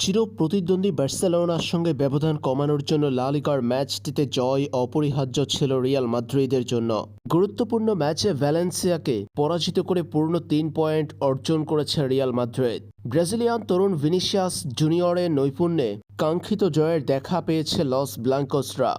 চির প্রতিদ্বন্দ্বী বার্সেলোনার সঙ্গে ব্যবধান কমানোর জন্য লালিগার ম্যাচটিতে জয় অপরিহার্য ছিল রিয়াল মাদ্রিদের জন্য। গুরুত্বপূর্ণ ম্যাচে ভ্যালেন্সিয়াকে পরাজিত করে পূর্ণ তিন পয়েন্ট অর্জন করেছে রিয়াল মাদ্রিদ। ব্রাজিলিয়ান তরুণ ভিনিসিয়াস জুনিয়রের নৈপুণ্যে কাঙ্ক্ষিত জয়ের দেখা পেয়েছে লস ব্লাঙ্কোসরা।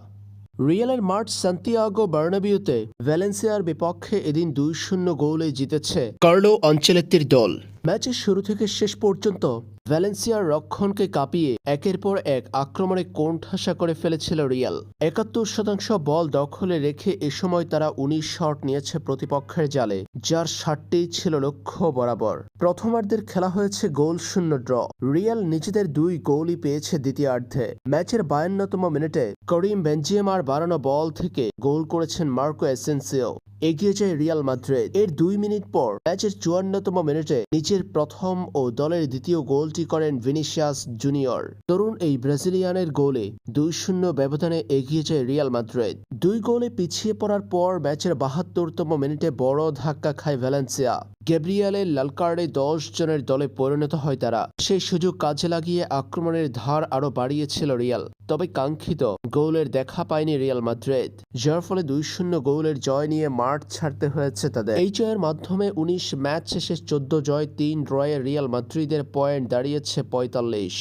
রিয়ালের মার্চ সান্তিয়াগো বার্নাবিউতে ভ্যালেন্সিয়ার বিপক্ষে এদিন দুই শূন্য গোলে জিতেছে কার্লো অঞ্চলেত্তির দল। ম্যাচের শুরু থেকে শেষ পর্যন্ত ভ্যালেন্সিয়ার রক্ষণকে কাঁপিয়ে একের পর এক আক্রমণে কোণঠাসা করে ফেলেছিল রিয়াল। একাত্তর শতাংশ বল দখলে রেখে এ সময় তারা উনিশ শট নিয়েছে প্রতিপক্ষের জালে, যার ষাটটি ছিল লক্ষ্য বরাবর। প্রথমার্ধের খেলা হয়েছে গোল শূন্য ড্র। রিয়াল নিজেদের দুই গোলই পেয়েছে দ্বিতীয়ার্ধে। ম্যাচের বায়ান্নতম মিনিটে করিম বেঞ্জিয়ামার বাড়ানো বল থেকে গোল করেছেন মার্কো এসেন্সিও এগিয়ে যায় রিয়াল মাদ্রিদ। এর দুই মিনিট পর ম্যাচের চুয়ান্নতম মিনিটে নিচের প্রথম ও দলের দ্বিতীয় গোলটি করেন ভিনিসিয়াস জুনিয়র। তরুণ এই ব্রাজিলিয়ানের গোলে দুই শূন্য ব্যবধানে এগিয়ে যায় রিয়াল মাদ্রিদ। দুই গোলে পিছিয়ে পড়ার পর ম্যাচের বাহাত্তরতম মিনিটে বড় ধাক্কা খায় ভ্যালেন্সিয়া। গ্যাব্রিয়ালের লাল কার্ডে দশ জনের দলে পরিণত হয় তারা। সেই সুযোগ কাজে লাগিয়ে আক্রমণের ধার আরও বাড়িয়েছিল রিয়াল। তবে কাঙ্ক্ষিত গোলের দেখা পায়নি রিয়াল মাদ্রেদ, যার ফলে দুই শূন্য গোলের জয় নিয়ে মাঠ ছাড়তে হয়েছে তাদের। এই জয়ের মাধ্যমে উনিশ ম্যাচ শেষে চোদ্দ জয়, তিন ড্রয়ে রিয়াল মাদ্রিদের পয়েন্ট দাঁড়িয়েছে পঁয়তাল্লিশ।